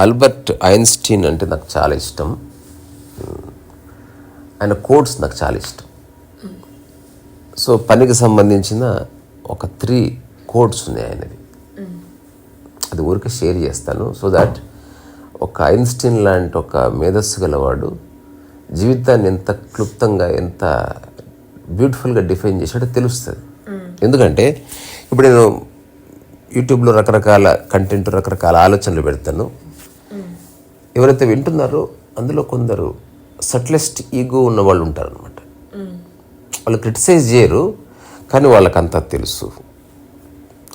Albert Einstein అంటే నాకు చాలా ఇష్టం. ఆయన కోడ్స్ నాకు చాలా ఇష్టం. సో పనికి సంబంధించిన ఒక త్రీ కోడ్స్ ఉన్నాయి ఆయనవి. అది ఊరికే షేర్ చేస్తాను. సో దాట్ ఒక ఐన్స్టీన్ లాంటి ఒక మేధస్సు గలవాడు జీవితాన్ని ఎంత క్లుప్తంగా ఎంత బ్యూటిఫుల్గా డిఫైన్ చేశాడో తెలుస్తుంది. ఎందుకంటే ఇప్పుడు నేను యూట్యూబ్లో రకరకాల కంటెంట్ రకరకాల ఆలోచనలు పెడతాను. ఎవరైతే వింటున్నారో అందులో కొందరు సట్లెస్ట్ ఈగో ఉన్న వాళ్ళు ఉంటారు అనమాట వాళ్ళు క్రిటిసైజ్ చేయరు కానీ వాళ్ళకంతా తెలుసు.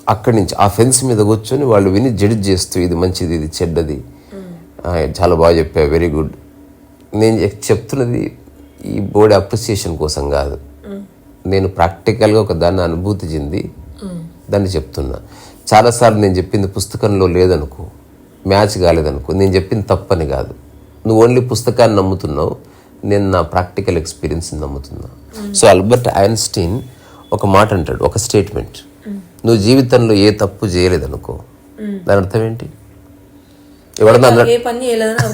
అక్కడి నుంచి ఆ ఫెన్స్ మీద కూర్చొని వాళ్ళు విని జడ్జ్ చేస్తూ ఇది మంచిది ఇది చెడ్డది. చాలా బాగా చెప్పా వెరీ గుడ్. నేను చెప్- చెప్తున్నది ఈ బోర్డు అప్రిసియేషన్ కోసం కాదు. నేను ప్రాక్టికల్గా ఒక దాన్ని అనుభూతి చెంది దాన్ని చెప్తున్నా. చాలాసార్లు నేను చెప్పింది పుస్తకంలో లేదనుకో మ్యాచ్ కాలేదనుకో నేను చెప్పింది తప్పని కాదు. నువ్వు ఓన్లీ పుస్తకాన్ని నమ్ముతున్నావు నేను నా ప్రాక్టికల్ ఎక్స్పీరియన్స్ నమ్ముతున్నా. సో అల్బర్ట్ ఐన్స్టీన్ ఒక మాట అంటాడు ఒక స్టేట్మెంట్ నువ్వు జీవితంలో ఏ తప్పు చేయలేదనుకో దాని అర్థం ఏంటి? ఎవడన్నా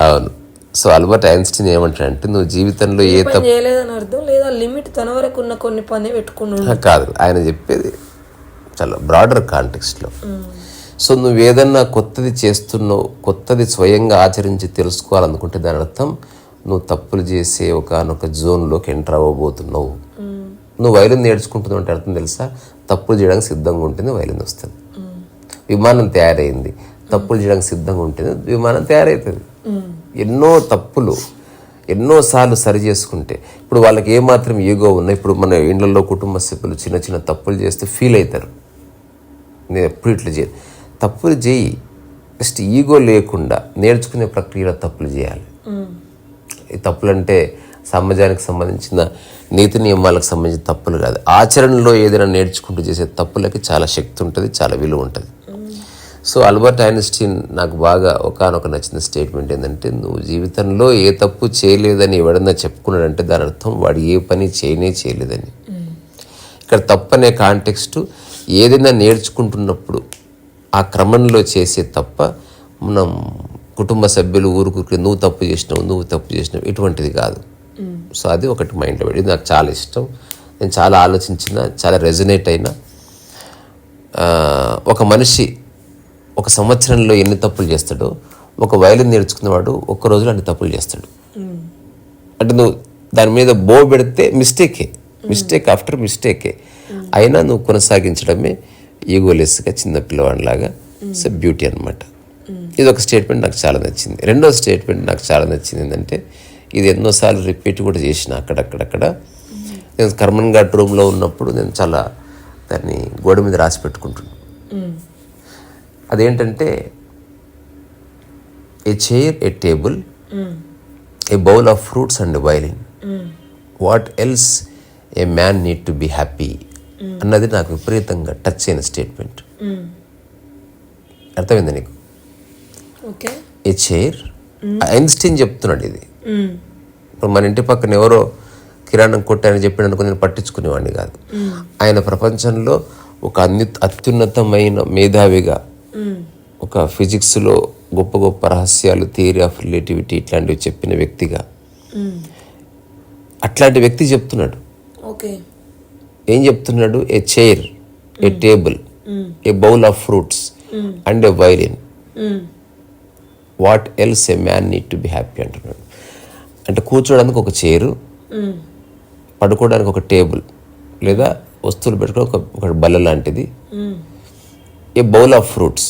అవును. సో అల్బర్ట్ ఐన్స్టీన్ ఏమంటాడంటే నువ్వు జీవితంలో ఏ పని చేయలేదని అర్థం లేదా లిమిట్ తన వరకు ఉన్న కొన్ని పని పెట్టుకున్నాడు తప్పు కాదు. ఆయన చెప్పేది చాలా బ్రాడర్ కాంటెక్స్ట్లో సో నువ్వు ఏదన్నా కొత్తది చేస్తున్నావు కొత్తది స్వయంగా ఆచరించి తెలుసుకోవాలనుకుంటే దాని అర్థం నువ్వు తప్పులు చేసే ఒకనొక జోన్లోకి ఎంటర్ అవ్వబోతున్నావు. నువ్వు వైలిన్ నేర్చుకుంటున్నావు అంటే అర్థం తెలుసా? తప్పులు చేయడానికి సిద్ధంగా ఉంటుంది వైలిన్ వస్తుంది. విమానం తయారైంది. తప్పులు చేయడానికి సిద్ధంగా ఉంటుంది విమానం తయారవుతుంది ఎన్నో తప్పులు ఎన్నోసార్లు సరి చేసుకుంటే ఇప్పుడు వాళ్ళకి ఏమాత్రం ఈగో ఉన్నా ఇప్పుడు మన ఇండ్లలో కుటుంబ సభ్యులు చిన్న చిన్న తప్పులు చేస్తే ఫీల్ అవుతారు నేను ఎప్పుడు ఇట్లా చేయ తప్పులు చేయి జస్ట్ ఈగో లేకుండా నేర్చుకునే ప్రక్రియలో తప్పులు చేయాలి. ఈ తప్పులు అంటే సమాజానికి సంబంధించిన నీతి నియమాలకు సంబంధించిన తప్పులు కాదు. ఆచరణలో ఏదైనా నేర్చుకుంటూ చేసే తప్పులకి చాలా శక్తి ఉంటుంది చాలా విలువ ఉంటుంది. సో అల్బర్ట్ ఐన్స్టీన్ నాకు బాగా ఒకనొక నచ్చిన స్టేట్మెంట్ ఏంటంటే నువ్వు జీవితంలో ఏ తప్పు చేయలేదని ఎవడన్నా చెప్పుకున్నాడంటే దాని అర్థం వాడు ఏ పని చేయనే చేయలేదని. ఇక్కడ తప్పు అనే కాంటెక్స్ట్ ఏదైనా నేర్చుకుంటున్నప్పుడు ఆ క్రమంలో చేసే తప్ప మనం కుటుంబ సభ్యులు ఊరుకురికి నువ్వు తప్పు చేసినావు నువ్వు తప్పు చేసినావు ఇటువంటిది కాదు. సో అది ఒకటి మైండ్లో పెట్టి నాకు చాలా ఇష్టం. నేను చాలా ఆలోచించిన చాలా రెజనేట్ అయినా ఒక మనిషి ఒక సంవత్సరంలో ఎన్ని తప్పులు చేస్తాడో ఒక వయలిన్ నేర్చుకున్నవాడు ఒక్క రోజులో అన్ని తప్పులు చేస్తాడు. అంటే నువ్వు దాని మీద బో పెడితే మిస్టేకే మిస్టేక్ ఆఫ్టర్ మిస్టేకే. అయినా నువ్వు కొనసాగించడమే ఈగోలెస్గా చిన్న పిల్లవాడిలాగా సో బ్యూటీ అనమాట ఇది ఒక స్టేట్మెంట్ నాకు చాలా నచ్చింది. రెండో స్టేట్మెంట్ నాకు చాలా నచ్చింది ఏంటంటే ఇది ఎన్నోసార్లు రిపీట్ కూడా చేసిన అక్కడక్కడక్కడ. నేను కర్మన్ ఘాట్ రూమ్లో ఉన్నప్పుడు నేను చాలా దాన్ని గోడ మీద రాసి పెట్టుకుంటున్నాను అదేంటంటే a chair a table a bowl of fruits and violin what else a man need to be happy అన్నది నాకు విపరీతంగా టచ్ అయిన స్టేట్మెంట్ అర్థమైందా నీకు? ఓకే ఏ చైర్ ఐన్స్టీన్ చెప్తున్నాడు ఇది. ఇప్పుడు మన ఇంటి పక్కన ఎవరో కిరాణం కొట్టాయని చెప్పిన అనుకో నేను పట్టించుకునేవాడిని కాదు. ఆయన ప్రపంచంలో ఒక అన్యు అత్యున్నతమైన మేధావిగా ఒక ఫిజిక్స్లో గొప్ప గొప్ప రహస్యాలు థియరీ ఆఫ్ రిలేటివిటీ ఇట్లాంటివి చెప్పిన వ్యక్తిగా. అట్లాంటి వ్యక్తి చెప్తున్నాడు. ఓకే. ఏం చెప్తున్నాడు? A chair a table a bowl of fruits and a violin what else a man need to be happy అంటున్నాడు. అంటే కూర్చోడానికి ఒక చైరు పడుకోవడానికి ఒక టేబుల్ లేదా వస్తువులు పెట్టుకో ఒక ఒక బల్ల లాంటిది. A bowl of fruits.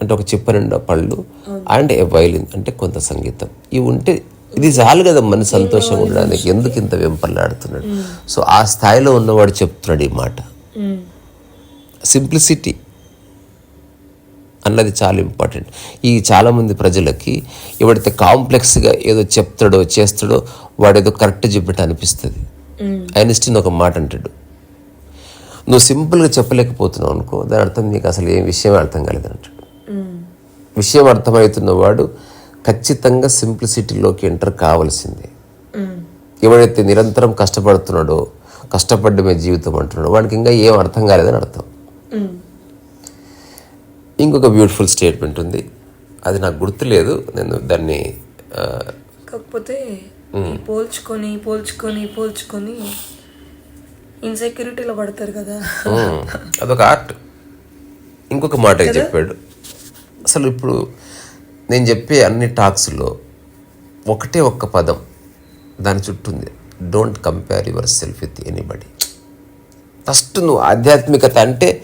అంటే ఒక చిప్ప నిండా పళ్ళు అండ్ ఏ వైలిన్ అంటే కొంత సంగీతం. ఇవి ఉంటే ఇది చాలు కదా మన సంతోషంగా ఉండడానికి. ఎందుకు ఇంత వెంపర్లాడుతున్నాడు? సో ఆ స్థాయిలో ఉన్నవాడు చెప్తున్నాడు ఈ మాట. సింప్లిసిటీ అన్నది చాలా ఇంపార్టెంట్. ఈ చాలామంది ప్రజలకి ఎవడైతే కాంప్లెక్స్గా ఏదో చెప్తాడో చేస్తాడో వాడు ఏదో కరెక్ట్ చెప్పినట్టు అనిపిస్తుంది. ఐన్స్టీన్ ఒక మాట అంటాడు. నువ్వు సింపుల్గా చెప్పలేకపోతున్నావు అనుకో దాని అర్థం నీకు అసలు ఏం విషయం అర్థం కాలేదు అంటాడు విషయం అర్థమవుతున్న వాడు ఖచ్చితంగా సింప్లిసిటీలోకి ఎంటర్ కావాల్సిందే. ఎవడైతే నిరంతరం కష్టపడుతున్నాడో కష్టపడ్డమే జీవితం అంటున్నాడో వాడికి ఇంకా ఏం అర్థం కాలేదని అర్థం. ఇంకొక బ్యూటిఫుల్ స్టేట్మెంట్ ఉంది. అది నాకు గుర్తులేదు నేను దాన్ని కాకపోతే పోల్చుకొని పోల్చుకొని పోల్చుకొని ఇన్సెక్యూరిటీలో పడతారు కదా. అదొక ఆర్ట్ ఇంకొక మాట చెప్పాడు. అసలు ఇప్పుడు నేను చెప్పే అన్ని టాక్స్లో ఒకటే ఒక్క పదం దాని చుట్టూ ఉంది. Don't compare yourself with anybody first నువ్వు ఆధ్యాత్మికత అంటే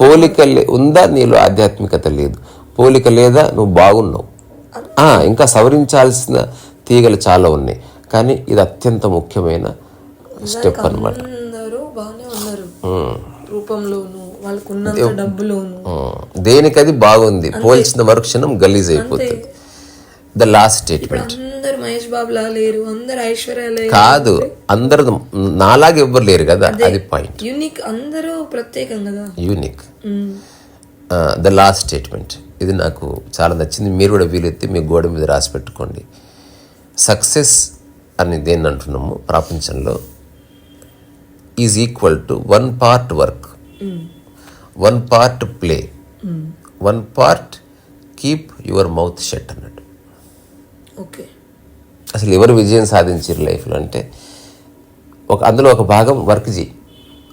పోలిక లే- ఉందా? నీలో ఆధ్యాత్మికత లేదు. పోలిక లేదా? నువ్వు బాగున్నావు. ఇంకా సవరించాల్సిన తీగలు చాలా ఉన్నాయి. కానీ ఇది అత్యంత ముఖ్యమైన స్టెప్ అన్నమాట. అందరూ బాగానే ఉన్నారు. రూపంలోను వాళ్ళకు ఉన్నంత డబ్బులోను. దేనికది బాగుంది? పోల్చిన మరుక్షణం గలీజ్ అయిపోతుంది. ద లాస్ట్ స్టేట్మెంట్ అందరు మహేష్ బాబులా లేరు అందరు ఐశ్వర్య కాదు అందరు నాలాగా ఎవ్వరు లేరు కదా అది పాయింట్ యూనిక్ అందరూ ప్రత్యేకం కదా. యూనిక్. ద లాస్ట్ స్టేట్మెంట్ ఇది నాకు చాలా నచ్చింది. మీరు కూడా వీలెత్తి మీ గోడ మీద రాసి పెట్టుకోండి. సక్సెస్ అని దేన్ని అంటున్నాము? ప్రపంచంలో is equal to one part work one part play one part keep your mouth shut అన్నట్టు. ఓకే అసలు ఎవరు విజయం సాధించారు లైఫ్లో అంటే ఒక అందులో ఒక భాగం వర్క్ చేయి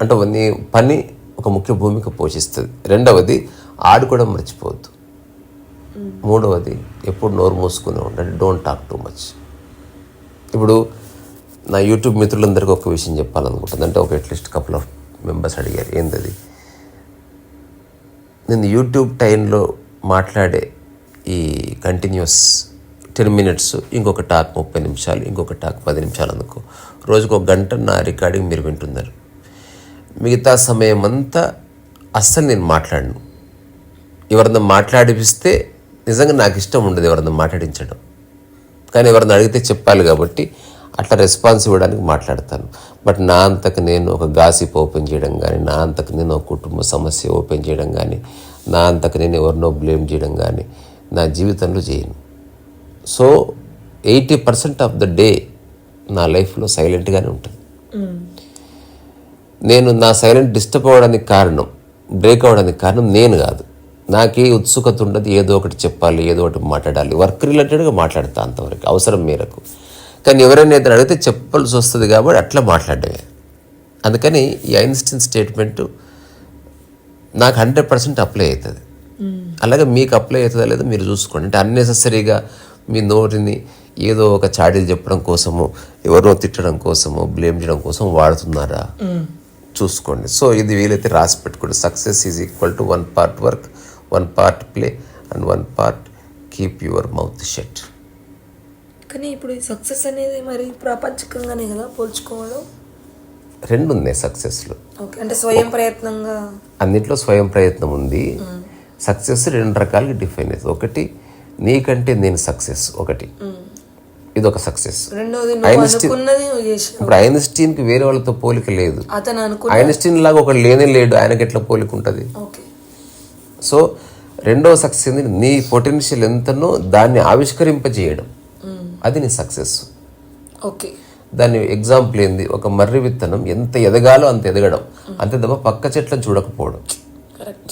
అంటే నీ పని ఒక ముఖ్య భూమిక పోషిస్తుంది. రెండవది ఆడుకోవడం మర్చిపోవద్దు. మూడవది ఎప్పుడు నోరు మూసుకుని ఉండండి. డోంట్ టాక్ టూ మచ్ ఇప్పుడు నా యూట్యూబ్ మిత్రులందరికీ ఒక విషయం చెప్పాలనుకుంటుంది అంటే ఒక అట్లీస్ట్ కపుల్ ఆఫ్ మెంబర్స్ అడిగారు. ఏంటది నేను యూట్యూబ్ టైంలో మాట్లాడే ఈ కంటిన్యూస్ టెన్ మినిట్స్ ఇంకొక టాక్ ముప్పై నిమిషాలు ఇంకొక టాక్ పది నిమిషాలు అనుకో రోజుకు ఒక గంట నా రికార్డింగ్ మీరు వింటున్నారు. మిగతా సమయం అంతా అస్సలు నేను మాట్లాడను. ఎవరన్నా మాట్లాడిపిస్తే నిజంగా నాకు ఇష్టం ఉండదు ఎవరన్నా మాట్లాడించడం. కానీ ఎవరన్నా అడిగితే చెప్పాలి కాబట్టి అట్లా రెస్పాన్స్ ఇవ్వడానికి మాట్లాడతాను. బట్ నా అంతకు నేను ఒక గాసిప్ ఓపెన్ చేయడం కానీ నా అంతకు నేను ఒక కుటుంబ సమస్య ఓపెన్ చేయడం కానీ నా అంతకు నేను ఎవరినో బ్లేమ్ చేయడం కానీ నా జీవితంలో చేయను. So eighty percent of the day నా లైఫ్లో సైలెంట్గానే ఉంటుంది. నేను నా సైలెంట్ డిస్టర్బ్ అవ్వడానికి కారణం బ్రేక్ అవ్వడానికి కారణం నేను కాదు. నాకే ఉత్సుకత ఉండదు ఏదో ఒకటి చెప్పాలి ఏదో ఒకటి మాట్లాడాలి వర్క్ రిలేటెడ్గా మాట్లాడతా అంతవరకు అవసరం మేరకు. కానీ ఎవరైనా ఏదైనా అడిగితే చెప్పాల్సి వస్తుంది కాబట్టి అట్లా మాట్లాడమే అందుకని ఈ ఐన్స్టీన్ స్టేట్మెంటు నాకు హండ్రెడ్ పర్సెంట్ అప్లై అవుతుంది. అలాగే మీకు అప్లై అవుతుందా లేదో మీరు చూసుకోండి. అంటే అన్నెసెసరీగా మీ నోటిని ఏదో ఒక చాడీలు చెప్పడం కోసము ఎవరినో తిట్టడం కోసము బ్లేమ్ చేయడం కోసం వాడుతున్నారా? చూసుకోండి. సో ఇది వీలైతే రాసి పెట్టుకోండి. Success is equal to one part work one part play and one part keep your mouth shut. కానీ ఇప్పుడు ఈ సక్సెస్ అనేది మరి ప్రాపంచికంగానే కదా పోల్చుకోవడం? రెండు ఉన్నాయి సక్సెస్లో ఓకే అంటే స్వయం ప్రయత్నంగా? అన్నిట్లో స్వయం ప్రయత్నం ఉంది. సక్సెస్ రెండు రకాలుగా డిఫైన్ అవుతుంది ఒకటి నీకంటే నేను సక్సెస్ ఒకటి ఇది ఒక సక్సెస్ ఇప్పుడు ఐన్స్టీన్కి వేరే వాళ్ళతో పోలిక లేదు. ఐన్స్టీన్ లాగా ఒకడు లేనే లేడు. ఆయనకి ఎట్లా పోలిక ఉంటుంది? ఓకే. సో రెండవ సక్సెస్ నీ పొటెన్షియల్ ఎంతనో దాన్ని ఆవిష్కరింపజేయడం. అది నీ సక్సెస్ ఓకే. దాని ఎగ్జాంపుల్ ఏంది? ఒక మర్రి విత్తనం ఎంత ఎదగాలో అంత ఎదగడం. అంతే తప్ప పక్క చెట్లను చూడకపోవడం.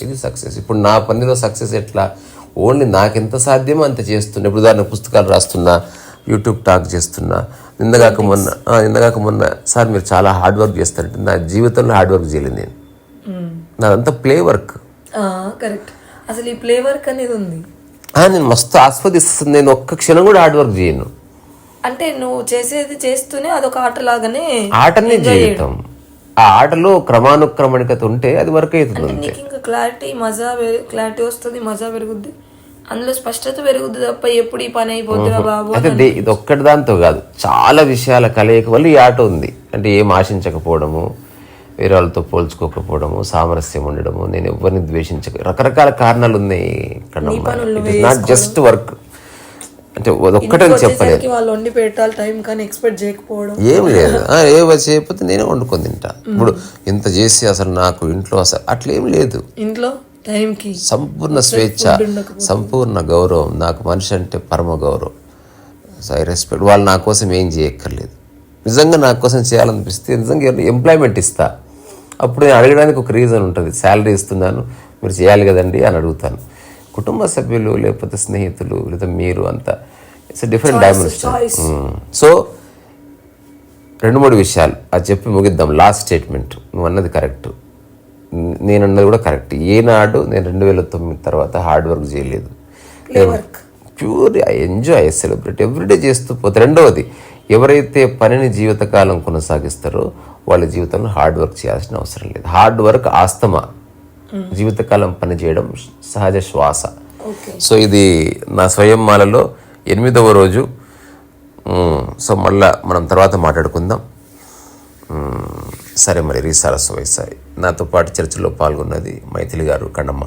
ఇది సక్సెస్ ఇప్పుడు నా పనిలో సక్సెస్ ఎట్లా? ఓన్లీ నాకెంత సాధ్యమో అంత చేస్తున్నా. ఇప్పుడు ఉదాహరణ పుస్తకాలు రాస్తున్నా యూట్యూబ్ టాక్ చేస్తున్నా. నిన్నగాక మొన్న ఆ, నిన్నగాక మొన్న సార్ మీరు చాలా హార్డ్ వర్క్ చేస్తారంటే నా జీవితంలో హార్డ్ వర్క్ చేయలేదు నేను. నాదంతా ప్లే వర్క్ కరెక్ట్ అసలు ఈ ప్లే వర్క్ అనేది ఉంది. నేను మస్తు ఆస్వాదిస్తుంది నేను ఒక్క క్షణం కూడా హార్డ్ వర్క్ చేయను. అంటే నువ్వు చేసేది చేస్తూనే అదొక ఆట లాగానే ఆటనే జీవితం. ఆ ఆటలో క్రమానుక్రమణికత ఉంటే అది వర్క్ అవుతుంది నీకు ఇంకా క్లారిటీ మజా క్లారిటీ వస్తుంది మజా పెరుగుద్ది. అందులో స్పష్టత పెరుగుద్ది తప్ప ఎప్పుడు ఈ పని అయిపోతుందా బాబు అయితే దే- ఇది ఒక్కటి దాంతో కాదు. చాలా విషయాల కలయిక వల్ల ఈ ఆట ఉంది. అంటే ఏం ఆశించకపోవడము వేరే వాళ్ళతో పోల్చుకోకపోవడము సామరస్యం ఉండడము నేను ఎవరిని ద్వేషించక రకరకాల కారణాలు ఉన్నాయి నాట్ జస్ట్ వర్క్ అంటే ఒక్కటని చెప్పలేదు. వాళ్ళు వండి పెట్టాలి టైం కానీ ఎక్స్పెక్ట్ చేయకపోవడం. ఏం లేదు. ఏ వచ్చి చేయకపోతే నేనే వండుకొని తింటా. ఇప్పుడు ఇంత చేసి అసలు నాకు ఇంట్లో అసలు అట్లేం లేదు. ఇంట్లో టైంకి సంపూర్ణ స్వేచ్ఛ సంపూర్ణ గౌరవం. నాకు మనిషి అంటే పరమ గౌరవం. సో ఐ రెస్పెక్ట్ వాళ్ళు నా కోసం ఏం చేయక్కర్లేదు. నిజంగా నా కోసం చేయాలనిపిస్తే నిజంగా ఎంప్లాయ్మెంట్ ఇస్తా. అప్పుడు నేను అడగడానికి ఒక రీజన్ ఉంటుంది. శాలరీ ఇస్తున్నాను మీరు చేయాలి కదండి అని అడుగుతాను. కుటుంబ సభ్యులు లేకపోతే స్నేహితులు లేదా మీరు అంతా. ఇట్స్ డిఫరెంట్ డైమెన్షన్ సో రెండు మూడు విషయాలు. అది చెప్పి ముగిద్దాం. లాస్ట్ స్టేట్మెంట్ నువ్వు అన్నది కరెక్ట్ నేను అన్నది కూడా కరెక్ట్ ఏనాడు నేను రెండు వేల తొమ్మిది తర్వాత హార్డ్ వర్క్ చేయలేదు. Pure I enjoy I celebrate everyday చేస్తూ పోతే రెండవది ఎవరైతే పనిని జీవితకాలం కొనసాగిస్తారో వాళ్ళ జీవితంలో హార్డ్ వర్క్ చేయాల్సిన అవసరం లేదు. హార్డ్ వర్క్ ఆస్తమా? జీవితకాలం పని చేయడం సహజ శ్వాస. సో ఇది నా స్వయం మాలలో ఎనిమిదవ రోజు. సో మళ్ళా మనం తర్వాత మాట్లాడుకుందాం. సరే మరి రీసారస్వ వైసాయి నాతో పాటు చర్చలో పాల్గొన్నది మైథిలి గారు కన్నమ్మ.